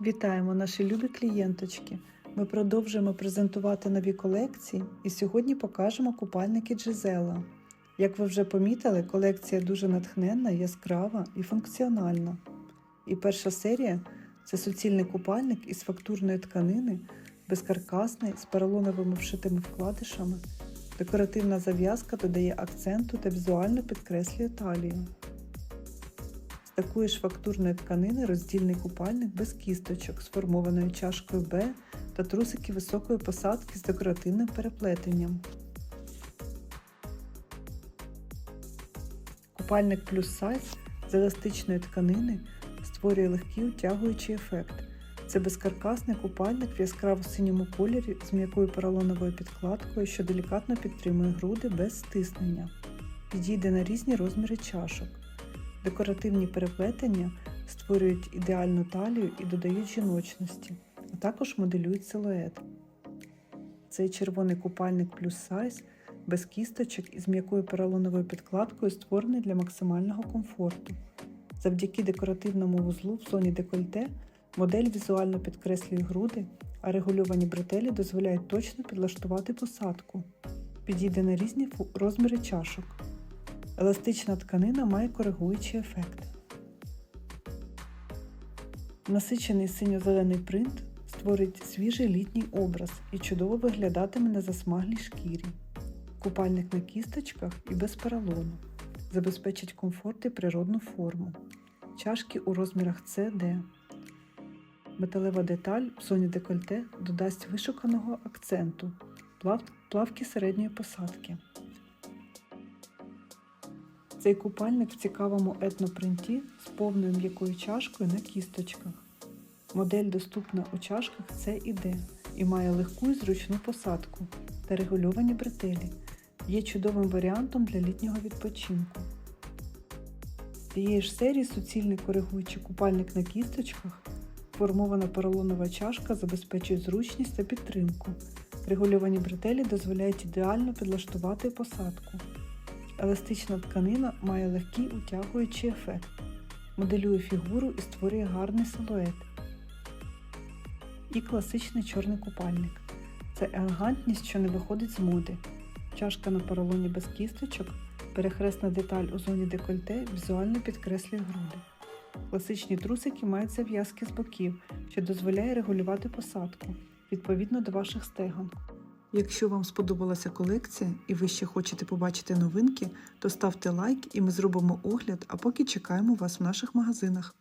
Вітаємо наші любі клієнточки. Ми продовжуємо презентувати нові колекції і сьогодні покажемо купальники Джизела. Як ви вже помітили, колекція дуже натхненна, яскрава і функціональна. І перша серія це суцільний купальник із фактурної тканини, безкаркасний, з поролоновими вшитими вкладишами. Декоративна зав'язка додає акценту та візуально підкреслює талію. З такої ж фактурної тканини роздільний купальник без кісточок, сформованою чашкою Б та трусики високої посадки з декоративним переплетенням. Купальник плюс сайз з еластичної тканини створює легкий утягуючий ефект. Це безкаркасний купальник в яскраво синьому кольорі з м'якою поролоновою підкладкою, що делікатно підтримує груди без стиснення. Підійде на різні розміри чашок. Декоративні переплетення створюють ідеальну талію і додають жіночності, а також моделюють силует. Цей червоний купальник плюс сайз без кісточок із м'якою поролоновою підкладкою створений для максимального комфорту. Завдяки декоративному вузлу в зоні декольте модель візуально підкреслює груди, а регульовані бретелі дозволяють точно підлаштувати посадку. Підійде на різні розміри чашок. Еластична тканина має коригуючий ефект. Насичений синьо-зелений принт створить свіжий літній образ і чудово виглядатиме на засмаглій шкірі. Купальник на кісточках і без поролону. Забезпечить комфорт і природну форму. Чашки у розмірах Д. Металева деталь в зоні декольте додасть вишуканого акценту, плавки середньої посадки. Цей купальник в цікавому етнопринті з повною м'якою чашкою на кісточках. Модель доступна у чашках С і Д і має легку і зручну посадку та регульовані бретелі. Є чудовим варіантом для літнього відпочинку. З цієї ж серії суцільний коригуючий купальник на кісточках, формована поролонова чашка забезпечує зручність та підтримку. Регульовані бретелі дозволяють ідеально підлаштувати посадку. Еластична тканина має легкий утягуючий ефект, моделює фігуру і створює гарний силует. І класичний чорний купальник. Це елегантність, що не виходить з моди. Чашка на поролоні без кісточок, перехресна деталь у зоні декольте візуально підкреслює груди. Класичні трусики мають зав'язки з боків, що дозволяє регулювати посадку відповідно до ваших стегон. Якщо вам сподобалася колекція і ви ще хочете побачити новинки, то ставте лайк і ми зробимо огляд, а поки чекаємо вас в наших магазинах.